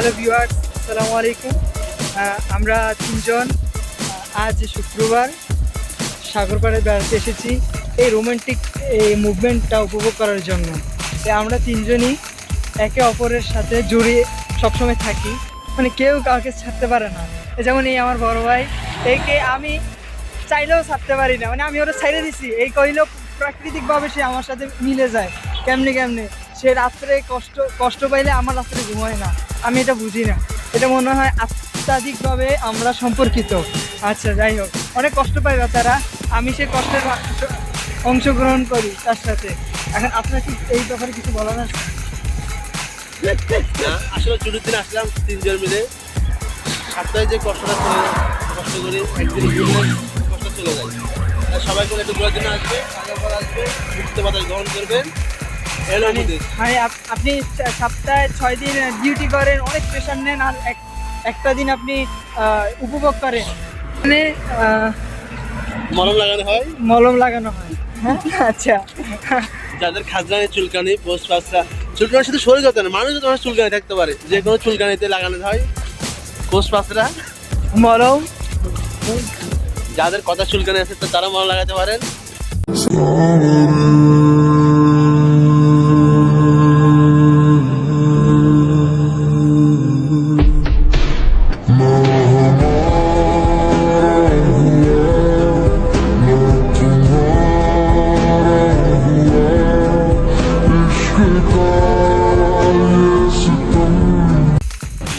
Hello viewers, আসসালামু আলাইকুম। আমরা তিনজন আজ শুক্রবার সাগরপাড়ে বেড়াতে এসেছি। এই রোমান্টিক এই মুভমেন্টটা উপভোগ করার জন্য। আমরা তিনজনই একে অপরের সাথে জড়িয়ে সবসময় থাকি। মানে কেউ কাউকে ছাড়তে পারে না। যেমন এই আমার বড় ভাই, একে আমি চাইলেও ছাড়তে পারি না। মানে আমি ওরা ছেড়ে দিছি। এই কইলেও প্রাকৃতিকভাবে সে আমার সাথে মিলে যায়। কেমনে কেমনে? সে রাত্রে কষ্ট কষ্ট পাইলে আমার রাত্রে ঘুমায় না। আমি এটা বুঝি না। এটা মনে হয় আত্মাধিকভাবে আমরা সম্পর্কিত। আচ্ছা যাই হোক। অনেক কষ্ট পাই তারা আমি সেই কষ্টের অংশগ্রহণ করি তার সাথে। এখন আপনার কি এই ব্যাপারে কিছু বলার আছে? আসলে ছুটির দিন আসলাম তিনজন মিলে। সপ্তাহে যে কষ্টটা চলে কষ্ট করে একদিন কষ্ট চলে যায়। সবাই করে একটু ঘোরার জন্য আসবে আসবে মুক্ত বাতাস গ্রহণ করবেন। মানে মানে আপনি সপ্তাহে ছয় দিন ডিউটি করেন অনেক প্রেশার নেন আর এক- একটা দিন আপনি উপভোগ করেন। মানে মলম লাগানো হয়? মলম লাগানো হয়। হ্যাঁ? আচ্ছা। যাদের খাজরানি চুলকানি পোস্ট পাসরা চুলকানির সাথে শরীর হতে না মানুষ তোমার চুলকানি থাকতে পারে। যে কোনো চুলকানিতে লাগানো হয় পোস্ট পাসরা মলম। যাদের কথা চুলকানি আছে তারা মলম লাগাতে পারেন।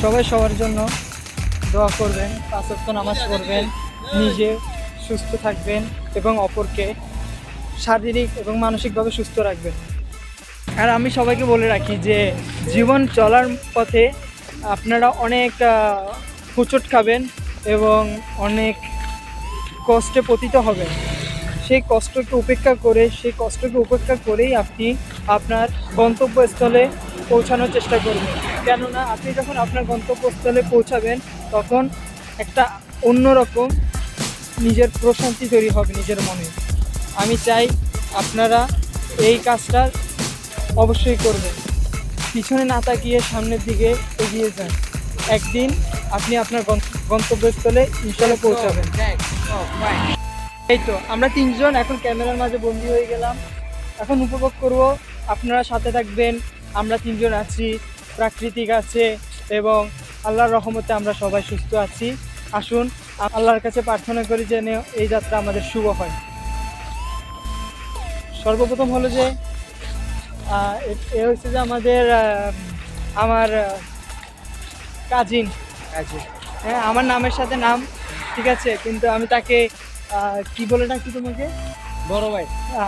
সবাই সবার জন্য দোয়া করবেন, পাঁচক্ত নামাজ পড়বেন, নিজে সুস্থ থাকবেন এবং অপরকে শারীরিক এবং মানসিকভাবে সুস্থ রাখবেন। আর আমি সবাইকে বলে রাখি যে, জীবন চলার পথে আপনারা অনেক হুচট খাবেন এবং অনেক কষ্টে পতিত হবেন। সেই কষ্টকে উপেক্ষা করে, সেই কষ্টকে উপেক্ষা করেই আপনি আপনার গন্তব্যস্থলে পৌঁছানোর চেষ্টা করবেন কেননা আপনি যখন আপনার গন্তব্যস্থলে পৌঁছাবেন, তখন একটা অন্যরকম নিজের প্রশান্তি তৈরি হবে নিজের মনে। আমি চাই আপনারা এই কাজটা অবশ্যই করবেন। পিছনে না তাকিয়ে সামনের দিকে এগিয়ে যান। একদিন আপনি আপনার গন্তব্যস্থলে ইনশাল্লাহ পৌঁছাবেন। এই তো, আমরা তিনজন, এখন ক্যামেরার মাঝে বন্দি হয়ে গেলাম। এখন উপভোগ করব আপনারা সাথে থাকবেন আমরা তিনজন আছি প্রাকৃতিক আছে এবং আল্লাহর রহমতে আমরা সবাই সুস্থ আছি। আসুন আল্লাহর কাছে প্রার্থনা করি যেন এই যাত্রা আমাদের শুভ হয়। সর্বপ্রথম হলো যে এ- হচ্ছে যে আমাদের আমার কাজিন। হ্যাঁ আমার নামের সাথে নাম ঠিক আছে? কিন্তু আমি তাকে কি বলে ডাকি তোমাকে? বড় ভাই।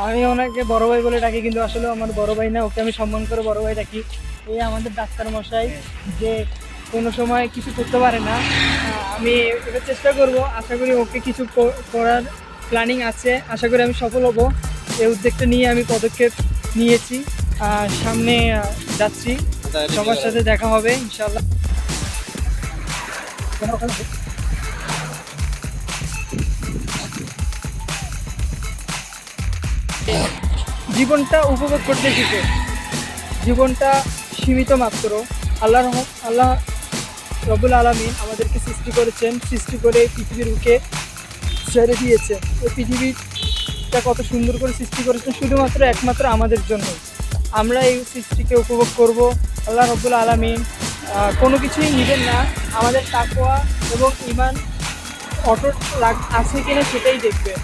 আমি ওনাকে বড় ভাই বলে ডাকি কিন্তু আসলে আমার বড় ভাই না ওকে আমি সম্মান করে বড় ভাই ডাকি। এই আমাদের ডাক্তার মশাই যে কোনো সময় কিছু করতে পারে না আমি এটা চেষ্টা করব। আশা করি ওকে কিছু করার প্ল্যানিং আছে। আশা করি আমি সফল হব। এই উদ্যোগটা নিয়ে আমি পদক্ষেপ নিয়েছি। সামনে যাচ্ছি। সবার সাথে দেখা হবে ইনশাল্লাহ জীবনটা উপভোগ করতে শিখে। জীবনটা সীমিত মাত্র। আল্লাহ আল্লাহ রবুল আলমিন আমাদেরকে সৃষ্টি করেছেন, সৃষ্টি করে পৃথিবীর বুকে ছেড়ে দিয়েছে ওই পৃথিবীটা কত সুন্দর করে সৃষ্টি করেছেন শুধুমাত্র একমাত্র আমাদের জন্য। আমরা এই সৃষ্টিকে উপভোগ করব। আল্লাহ রবুল আলমিন কোনো কিছুই নেবেন না। আমাদের তাকোয়া এবং ইমান লাগ- আছে কিনা সেটাই দেখবে।